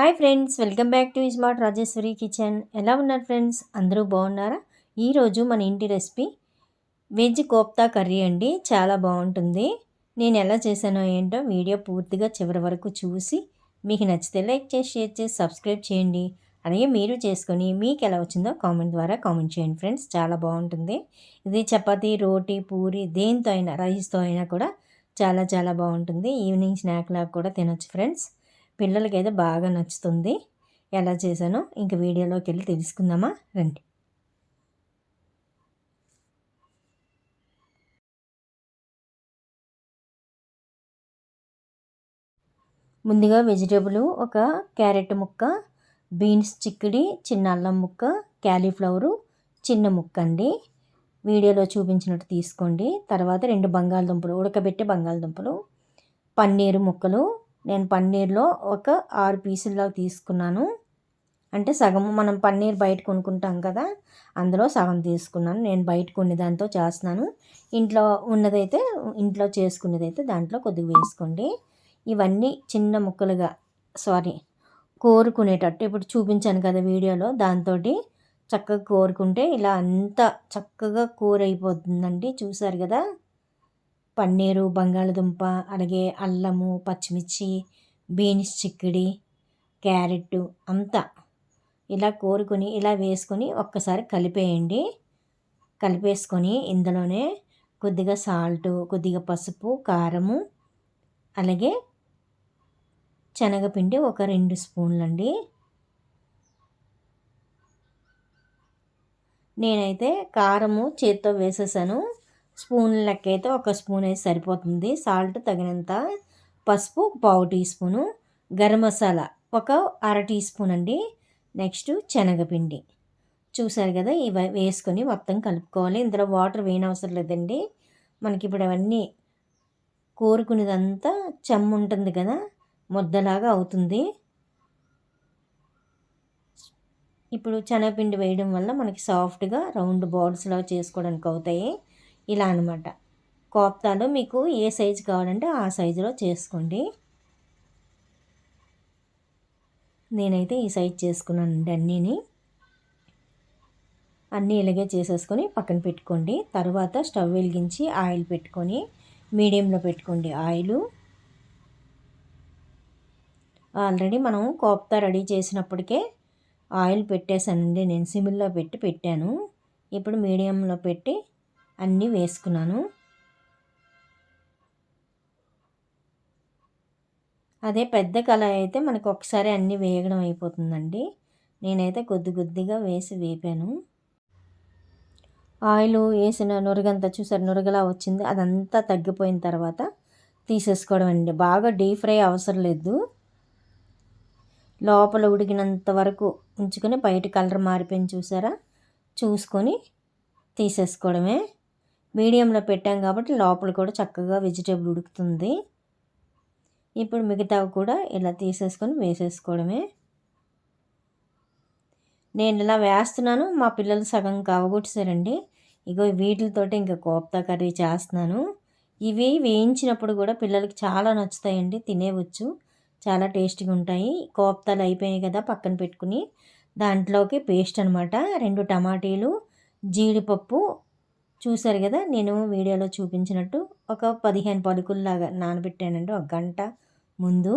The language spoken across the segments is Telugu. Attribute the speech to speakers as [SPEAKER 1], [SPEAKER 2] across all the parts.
[SPEAKER 1] Hi friends welcome back to iSmart Rajeswari kitchen. ఎలా ఉన్నారు ఫ్రెండ్స్? అందరూ బాగున్నారా? ఈరోజు మన ఇంటి రెసిపీ వెజ్ కోప్తా కర్రీ అండి. చాలా బాగుంటుంది. నేను ఎలా చేశానో ఏంటో వీడియో పూర్తిగా చివరి వరకు చూసి మీకు నచ్చితే లైక్ చేసి షేర్ చేసి సబ్స్క్రైబ్ చేయండి. అలాగే మీరు చేసుకొని మీకు ఎలా వచ్చిందో కామెంట్ ద్వారా కామెంట్ చేయండి ఫ్రెండ్స్. చాలా బాగుంటుంది. ఇది చపాతీ రోటీ పూరి దేనితో అయినా రైస్తో అయినా కూడా చాలా చాలా బాగుంటుంది. ఈవినింగ్ స్నాక్ లాగా కూడా తినొచ్చు ఫ్రెండ్స్. పిల్లలకి అయితే బాగా నచ్చుతుంది. ఎలా చేశానో ఇంక వీడియోలోకి వెళ్ళి తెలుసుకుందామా? రండి. ముందుగా వెజిటేబుల్ ఒక క్యారెట్ ముక్క బీన్స్ చిక్కిడి చిన్న అల్లం ముక్క క్యాలీఫ్లవరు చిన్న ముక్క అండి. వీడియోలో చూపించినట్టు తీసుకోండి. తర్వాత రెండు బంగాళదుంపలు ఉడకబెట్టే బంగాళదుంపలు పన్నీరు ముక్కలు నేను పన్నీర్లో ఒక ఆరు పీసుల్లో తీసుకున్నాను. అంటే సగం మనం పన్నీర్ బయట కొనుక్కుంటాం కదా అందులో సగం తీసుకున్నాను. నేను బయట కొన్ని దాంతో చేస్తున్నాను. ఇంట్లో ఉన్నదైతే ఇంట్లో చేసుకునేదైతే దాంట్లో కొద్దిగా వేసుకోండి. ఇవన్నీ చిన్న ముక్కలుగా సారీ కోరుకునేటట్టు ఇప్పుడు చూపించాను కదా వీడియోలో దాంతో చక్కగా కోరుకుంటే ఇలా అంతా చక్కగా కూర అయిపోతుందండి చూసారు కదా? పన్నీరు బంగాళదుంప అలాగే అల్లము పచ్చిమిర్చి బీన్స్ చిక్కడి క్యారెట్ అంతా ఇలా కోరుకొని ఇలా వేసుకొని ఒక్కసారి కలిపేయండి. కలిపేసుకొని ఇందులోనే కొద్దిగా సాల్ట్ కొద్దిగా పసుపు కారము అలాగే శనగపిండి ఒక రెండు స్పూన్లు అండి నేనైతే కారము చేత్తో వేసేసాను. స్పూన్ లెక్క అయితే ఒక స్పూన్ అయితే సరిపోతుంది. సాల్ట్ తగినంత పసుపు పావు టీ స్పూను. గరం మసాలా ఒక అర టీ స్పూన్ అండి. నెక్స్ట్ శనగపిండి. చూసారు కదా ఇవి వేసుకొని మొత్తం కలుపుకోవాలి. ఇందులో వాటర్ వేయనవసరం లేదండి. మనకి ఇప్పుడు అవన్నీ కోరుకునేదంతా చెమ్ము ఉంటుంది కదా ముద్దలాగా అవుతుంది. ఇప్పుడు శనగపిండి వేయడం వల్ల మనకి సాఫ్ట్గా రౌండ్ బాల్స్లా చేసుకోవడానికి అవుతాయి. ఇలా అనమాట కోప్తాలో మీకు ఏ సైజు కావాలంటే ఆ సైజులో చేసుకోండి. నేనైతే ఈ సైజ్ చేసుకున్నానండి అన్నీని. అన్నీ ఇలాగే చేసేసుకొని పక్కన పెట్టుకోండి. తర్వాత స్టవ్ వెలిగించి ఆయిల్ పెట్టుకొని మీడియంలో పెట్టుకోండి ఆయిలు. ఆల్రెడీ మనం కోప్తా రెడీ చేసినప్పటికే ఆయిల్ పెట్టేశానండి. నేను సిమిల్లో పెట్టి పెట్టాను. ఇప్పుడు మీడియంలో పెట్టి అన్నీ వేసుకున్నాను. అదే పెద్ద కళాయి అయితే మనకు ఒకసారి అన్నీ వేయడం అయిపోతుందండి. నేనైతే కొద్ది కొద్దిగా వేసి వేపాను. ఆయిల్ వేసిన నురగంతా చూసారు నురగలా వచ్చింది. అదంతా తగ్గిపోయిన తర్వాత తీసేసుకోవడం అండి. బాగా డీప్ ఫ్రై అవసరం లేదు. లోపల ఉడికినంత వరకు ఉంచుకొని బయట కలర్ మారిపోయింది చూసారా? చూసుకొని తీసేసుకోవడమే. మీడియంలో పెట్టాం కాబట్టి లోపల కూడా చక్కగా వెజిటేబుల్ ఉడుకుతుంది. ఇప్పుడు మిగతావి కూడా ఇలా తీసేసుకొని వేసేసుకోవడమే. నేను ఇలా వేస్తున్నాను మా పిల్లలు సగం కావగొట్టేశారండి. ఇగో వీటితోటి ఇంకా కోప్తా కర్రీ చేస్తున్నాను. ఇవి వేయించినప్పుడు కూడా పిల్లలకి చాలా నచ్చుతాయండి తినేవచ్చు. చాలా టేస్టీగా ఉంటాయి. కోప్తాలు అయిపోయాయి కదా పక్కన పెట్టుకుని. దాంట్లోకి పేస్ట్ అనమాట రెండు టమాటీలు జీడిపప్పు చూశారు కదా నేను వీడియోలో చూపించినట్టు ఒక పదిహేను పలుకుల్లాగా నానబెట్టానండి. ఒక గంట ముందు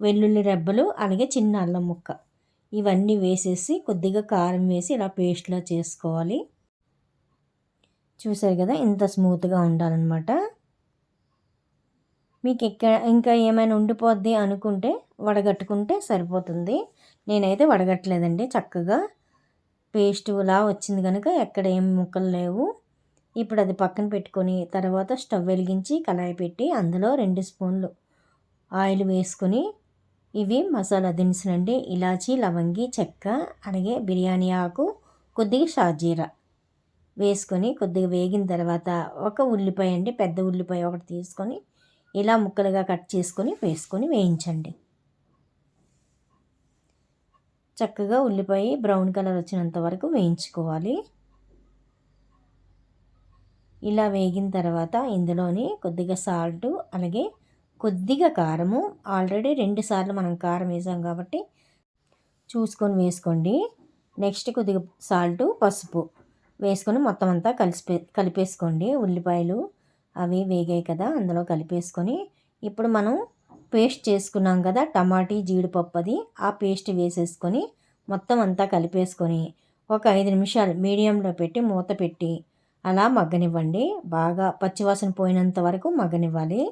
[SPEAKER 1] వెల్లుల్లి రెబ్బలు అలాగే చిన్న అల్లం ముక్క. ఇవన్నీ వేసేసి కొద్దిగా కారం వేసి ఇలా పేస్ట్లా చేసుకోవాలి. చూసారు కదా ఇంత స్మూత్గా ఉండాలన్నమాట. మీకు ఎక్కడ ఇంకా ఏమైనా ఉండిపోద్ది అనుకుంటే వడగట్టుకుంటే సరిపోతుంది. నేనైతే వడగట్టలేదండి చక్కగా. పేస్టులా వచ్చింది కనుక ఎక్కడ ఏం ముక్కలు లేవు. ఇప్పుడు అది పక్కన పెట్టుకొని తర్వాత స్టవ్ వెలిగించి కళాయి పెట్టి అందులో రెండు స్పూన్లు ఆయిల్ వేసుకొని ఇవి మసాలా దినుసులండి. ఇలాచి లవంగి చెక్క అలాగే బిర్యానీ ఆకు కొద్దిగా షాజీరా వేసుకొని కొద్దిగా వేగిన తర్వాత ఒక ఉల్లిపాయ అండి పెద్ద ఉల్లిపాయ ఒకటి తీసుకొని ఇలా ముక్కలుగా కట్ చేసుకొని వేసుకొని వేయించండి. చక్కగా ఉల్లిపాయ బ్రౌన్ కలర్ వచ్చినంత వరకు వేయించుకోవాలి. ఇలా వేగిన తర్వాత ఇందులోని కొద్దిగా సాల్ట్ అలాగే కొద్దిగా కారము. ఆల్రెడీ రెండుసార్లు మనం కారం వేసాం కాబట్టి చూసుకొని వేసుకోండి. నెక్స్ట్ కొద్దిగా సాల్ట్ పసుపు వేసుకొని మొత్తం అంతా కలిసి కలిపేసుకోండి. ఉల్లిపాయలు అవి వేగాయి కదా అందులో కలిపేసుకొని ఇప్పుడు మనం పేస్ట్ చేసుకున్నాం కదా టమాటీ జీడిపప్పు అది ఆ పేస్ట్ వేసేసుకొని మొత్తం అంతా కలిపేసుకొని ఒక ఐదు నిమిషాలు మీడియంలో పెట్టి మూత పెట్టి అలా మగ్గనివ్వండి. బాగా పచ్చివాసన పోయినంత వరకు మగ్గనివ్వాలి.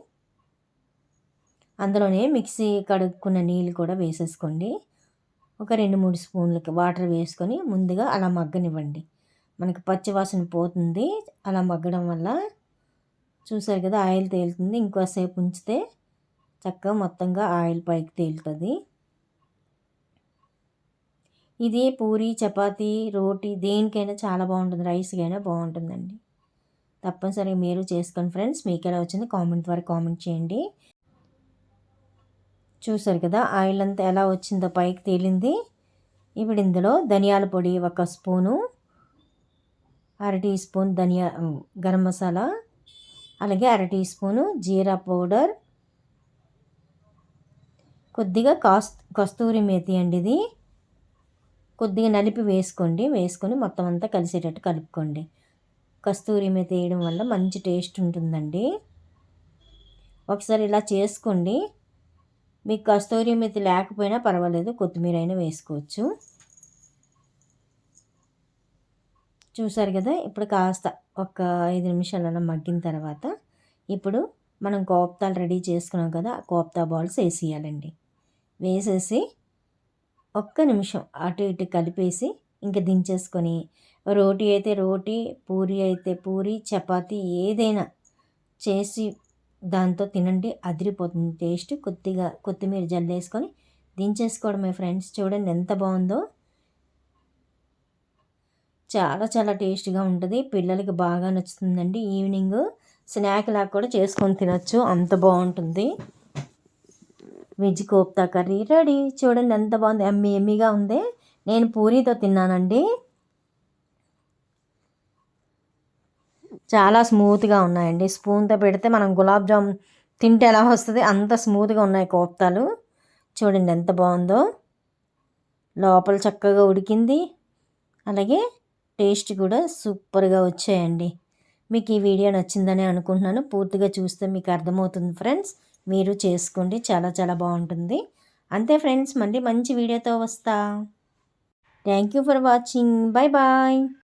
[SPEAKER 1] అందులోనే మిక్సీ కడుక్కున్న నీళ్ళు కూడా వేసేసుకోండి. ఒక రెండు మూడు స్పూన్లకి వాటర్ వేసుకొని ముందుగా అలా మగ్గనివ్వండి. మనకి పచ్చివాసన పోతుంది. అలా మగ్గడం వల్ల చూసారు కదా ఆయిల్ తేలుతుంది. ఇంకోసేపు ఉంచితే చక్కగా మొత్తంగా ఆయిల్ పైకి తేలుతుంది. ఇది పూరి చపాతీ రోటీ దేనికైనా చాలా బాగుంటుంది. రైస్కైనా బాగుంటుందండి. తప్పనిసరిగా మీరు చేసుకోండి ఫ్రెండ్స్. మీకు ఎలా వచ్చింది కామెంట్ ద్వారా కామెంట్ చేయండి. చూసారు కదా ఆయిల్ అంతా ఎలా వచ్చిందో పైకి తేలింది. ఇప్పుడు ఇందులో ధనియాల పొడి ఒక స్పూను అర టీ స్పూన్ ధనియా గరం మసాలా అలాగే అర టీ స్పూను జీరా పౌడర్. కొద్దిగా కాస్ కస్తూరి మేతి అండి ఇది. కొద్దిగా నలిపి వేసుకోండి. వేసుకొని మొత్తం అంతా కలిసేటట్టు కలుపుకోండి. కస్తూరి మీద వేయడం వల్ల మంచి టేస్ట్ ఉంటుందండి. ఒకసారి ఇలా చేసుకోండి. మీకు కస్తూరి మీద లేకపోయినా పర్వాలేదు. కొత్తిమీర అయినా వేసుకోవచ్చు. చూసారు కదా? ఇప్పుడు కాస్త ఒక ఐదు నిమిషాలు అలా మగ్గిన తర్వాత ఇప్పుడు మనం కోప్తాలు రెడీ చేసుకున్నాం కదా? ఆ కోప్తా బాల్స్ వేసేయాలండి. వేసేసి ఒక్క నిమిషం అటు ఇటు కలిపేసి ఇంకా దించేసుకొని రోటీ అయితే రోటీ పూరి అయితే పూరి చపాతి ఏదైనా చేసి దాంతో తినండి అదిరిపోతుంది టేస్ట్. కొద్దిగా కొత్తిమీర జల్లేసుకొని దించేసుకోవడమే ఫ్రెండ్స్ చూడండి ఎంత బాగుందో. చాలా చాలా టేస్ట్గా ఉంటుంది. పిల్లలకి బాగా నచ్చుతుందండి ఈవినింగ్. స్నాక్ లాగా కూడా చేసుకొని తినచ్చు. అంత బాగుంటుంది. Veg kofta curry ready. చూడండి ఎంత బాగుంది. ఎమ్మి ఎమ్మిగా ఉంది. నేను పూరీతో తిన్నానండి. చాలా స్మూత్గా ఉన్నాయండి. స్పూన్తో పెడితే మనం గులాబ్ జామ్ తింటే ఎలా వస్తుంది? అంత స్మూత్గా ఉన్నాయి కోప్తాలు చూడండి ఎంత బాగుందో. లోపల చక్కగా ఉడికింది. అలాగే టేస్ట్ కూడా సూపర్గా వచ్చాయండి. మీకు ఈ వీడియో నచ్చిందని అనుకుంటున్నాను. పూర్తిగా చూస్తే మీకు అర్థమవుతుంది ఫ్రెండ్స్. మీరు చేసుకోండి చాలా చాలా బాగుంటుంది. అంతే ఫ్రెండ్స్ మళ్ళీ మంచి వీడియోతో వస్తా. Thank you for watching bye bye